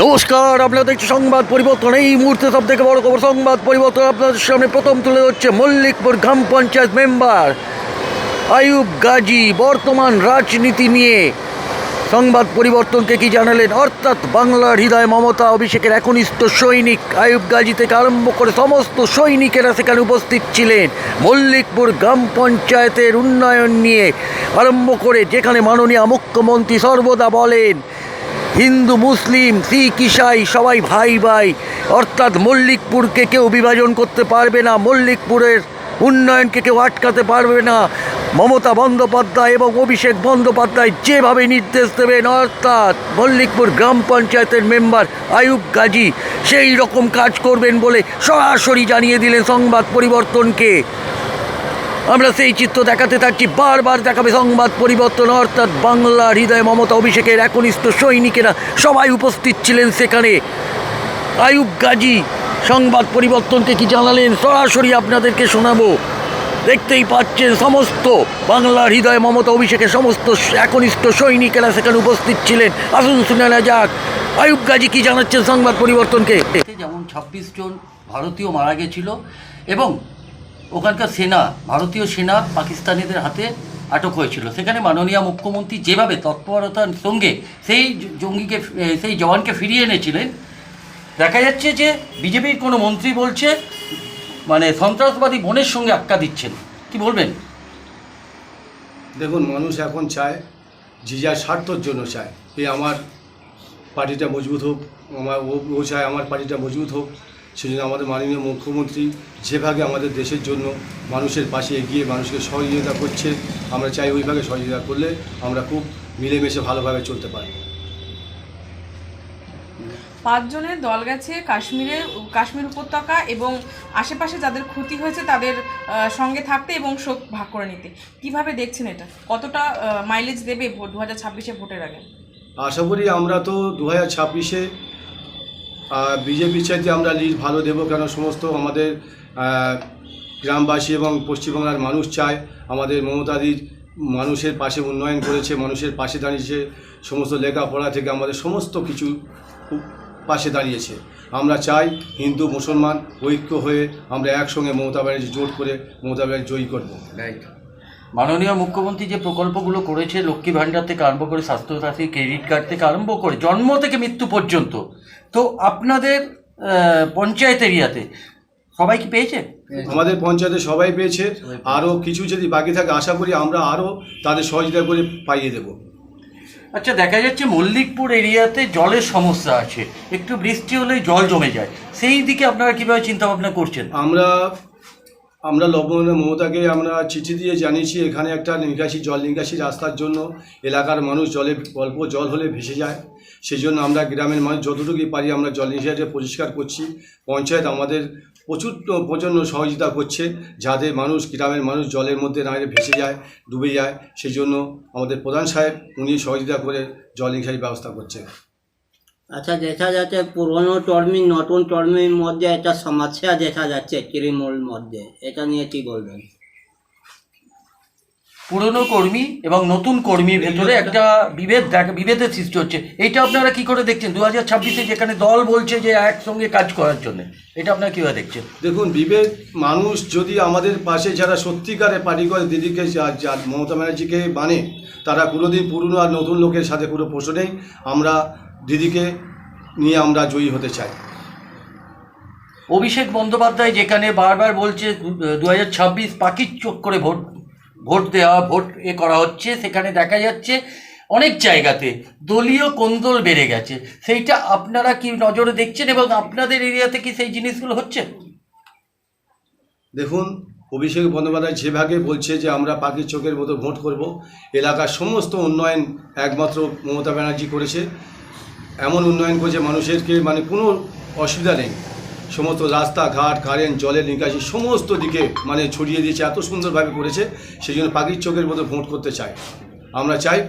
নমস্কার আপনারা দেখছি সংবাদ পরিবর্তন। এই মুহূর্তে সব থেকে বড় খবর, সংবাদ পরিবর্তন আপনাদের সামনে প্রথম তুলে হচ্ছে মল্লিকপুর গ্রাম পঞ্চায়েত মেম্বার আয়ুব গাজী। বর্তমান রাজনীতি নিয়ে সংবাদ পরিবর্তনকে কি জানালেন? অর্থাৎ বাংলার হৃদয় মমতা অভিষেকের একনিষ্ঠ সৈনিক আয়ুব গাজী থেকে আরম্ভ করে সমস্ত সৈনিকেরা সেখানে উপস্থিত ছিলেন। মল্লিকপুর গ্রাম পঞ্চায়েতের উন্নয়ন নিয়ে আরম্ভ করে যেখানে মাননীয় মুখ্যমন্ত্রী সর্বদা বলেন হিন্দু, মুসলিম, শিখ, ইসাই, সবাই ভাই ভাই। অর্থাৎ মল্লিকপুরকে কেউ বিভাজন করতে পারবে না, মল্লিকপুরের উন্নয়নকে কেউ আটকাতে পারবে না। মমতা বন্দ্যোপাধ্যায় এবং অভিষেক বন্দ্যোপাধ্যায় যেভাবে নির্দেশ দেবেন, অর্থাৎ মল্লিকপুর গ্রাম পঞ্চায়েতের মেম্বার আয়ুব গাজী সেই রকম কাজ করবেন বলে সরাসরি জানিয়ে দিলেন সংবাদ পরিবর্তনকে। আমরা সেই চিত্র দেখাতে থাকছি। বারবার দেখাবে সংবাদ পরিবর্তন, অর্থাৎ বাংলার হৃদয় মমতা অভিষেকের একনিষ্ঠ সৈনিকেরা সবাই উপস্থিত ছিলেন সেখানে। আয়ুব গাজী সংবাদ পরিবর্তনকে কি জানালেন? সরাসরি আপনাদেরকে শোনাবো। দেখতেই পাচ্ছেন সমস্ত বাংলার হৃদয় মমতা অভিষেকের সমস্ত একনিষ্ঠ সৈনিকেরা সেখানে উপস্থিত ছিলেন। আসুন শুনে না যাক। আয়ুব গাজী কি জানাচ্ছেন সংবাদ পরিবর্তনকে? যেমন ছাব্বিশ জন ভারতীয় মারা গেছিল এবং ওখানকার সেনা, ভারতীয় সেনা পাকিস্তানিদের হাতে আটক হয়েছিল। সেখানে মাননীয় মুখ্যমন্ত্রী যেভাবে তৎপরতার সঙ্গে সেই জঙ্গিকে সেই জওয়ানকে ফিরিয়ে এনেছিলেন, দেখা যাচ্ছে যে বিজেপির কোনো মন্ত্রী বলছে মানে সন্ত্রাসবাদী বোনের সঙ্গে আক্কা দিচ্ছেন। কি বলবেন? দেখুন, মানুষ এখন চায়, যে যার স্বার্থর জন্য চায়। এই আমার পার্টিটা মজবুত হোক, আমার ও চায় আমার পার্টিটা মজবুত হোক। সেজন্য আমাদের মাননীয় মুখ্যমন্ত্রী যেভাবে আমাদের দেশের জন্য মানুষের পাশে এগিয়ে মানুষকে সহযোগিতা করছে আমরা চাই ওইভাবে সহযোগিতা করলে আমরা খুব মিলেমিশে ভালোভাবে চলতে পারি। পাঁচজনের দল গেছে কাশ্মীরে কাশ্মীর উপত্যকা এবং আশেপাশে যাদের ক্ষতি হয়েছে তাদের সঙ্গে থাকতে এবং শোক ভাগ করে নিতে। কীভাবে দেখছেন এটা? কতটা মাইলেজ দেবে ভোট? দু হাজার ছাব্বিশে ভোটের আগে? আশা করি আমরা তো দু হাজার ছাব্বিশে বিজেপির চাইতে আমরা লিড ভালো দেব কেন সমস্ত আমাদের গ্রামবাসী এবং পশ্চিমবাংলার মানুষ চায়। আমাদের মমতাদির মানুষের পাশে উন্নয়ন করেছে, মানুষের পাশে দাঁড়িয়েছে, সমস্ত লেখাপড়া থেকে আমাদের সমস্ত কিছু পাশে দাঁড়িয়েছে। আমরা চাই হিন্দু, মুসলমান ঐক্য হয়ে আমরা একসঙ্গে মমতা ব্যানার্জি জোট করে মমতা ব্যানার্জি জয়ী করব। মাননীয় মুখ্যমন্ত্রী যে প্রকল্পগুলো করেছে লক্ষ্মী ভাণ্ডার থেকে আরম্ভ করে স্বাস্থ্যসাথী ক্রেডিট কার্ড থেকে আরম্ভ করে জন্ম থেকে মৃত্যু পর্যন্ত। তো আপনাদের পঞ্চায়েত এরিয়াতে সবাই কি পেয়েছে? আমাদের পঞ্চায়েতে সবাই পেয়েছে। আরও কিছু যদি বাকি থাকে আশা করি আমরা আরও তাদের সহযোগিতা করে পাইয়ে দেবো। আচ্ছা দেখা যাচ্ছে মল্লিকপুর এরিয়াতে জলের সমস্যা আছে। একটু বৃষ্টি হলেই জল জমে যায়। সেই দিকে আপনারা কীভাবে চিন্তা ভাবনা করছেন? আমরা আমরা লবণ মমতাকে আমরা চিঠি দিয়ে জানিয়েছি, এখানে একটা নিকাশি, জল নিকাশি রাস্তার জন্য এলাকার মানুষ জলে, অল্প জল হলে ভেসে যায়। সেই জন্য আমরা গ্রামের মানুষ যতটুকুই পারি আমরা জল নিকাশিটা পরিষ্কার করছি। পঞ্চায়েত আমাদের প্রচুর প্রচণ্ড সহযোগিতা করছে যাতে মানুষ, গ্রামের মানুষ জলের মধ্যে না ভেসে যায়, ডুবে যায়। সেই জন্য আমাদের প্রধান সাহেব উনি সহযোগিতা করে জল নিকাশি ব্যবস্থা করছে আচ্ছা দেখা যাচ্ছে পুরনো টর্মি নতুন টর্মির মধ্যে একটা সমস্যা দেখা যাচ্ছে তৃণমূল মধ্যে। এটা নিয়ে কি বলবেন? পুরনো কর্মী এবং নতুন কর্মীর ভেতরে একটা বিভেদ দেখা বিভেদের সৃষ্টি হচ্ছে। এইটা আপনারা কি করে দেখছেন? দু হাজার ছাব্বিশে যেখানে দল বলছে যে একসঙ্গে কাজ করার জন্য এটা আপনারা কীভাবে দেখছেন? দেখুন বিভেদ মানুষ যদি আমাদের পাশে যারা সত্যিকারে পার্টি করে দিদিকে মমতা ব্যানার্জিকে মানে তারা কোনোদিন পুরনো আর নতুন লোকের সাথে কোনো প্রশ্ন নেই। আমরা দিদিকে নিয়ে আমরা জয়ী হতে চাই। অভিষেক বন্দ্যোপাধ্যায় যেখানে বারবার বলছে দু হাজার ছাব্বিশ পাখির চোখ করে ভোট ভোট দেওয়া ভোট এ করা হচ্ছে সেখানে দেখা যাচ্ছে অনেক জায়গাতে দলীয় কোন্দল বেড়ে গেছে। সেইটা আপনারা কি নজরে দেখছেন এবং আপনাদের এরিয়াতে কি সেই জিনিসগুলো হচ্ছে? দেখুন অভিষেক বন্দ্যোপাধ্যায় যেভাবে বলছে যে আমরা পাখির চোখের মতো ভোট করব এলাকার সমস্ত উন্নয়ন একমাত্র মমতা ব্যানার্জি করেছে। এমন উন্নয়ন করছে মানুষেরকে মানে কোনো অসুবিধা নেই। সমস্ত রাস্তাঘাট কারেন্ট জলের নিকাশি সমস্ত দিকে মানে ছড়িয়ে দিয়েছে এত সুন্দরভাবে করেছে সেই জন্য পাখির চোখের মতো ভোট করতে চাই আমরা চাই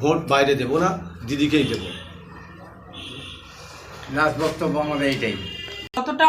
ভোট বাইরে দেব না দিদিকেই দেবো। কতটা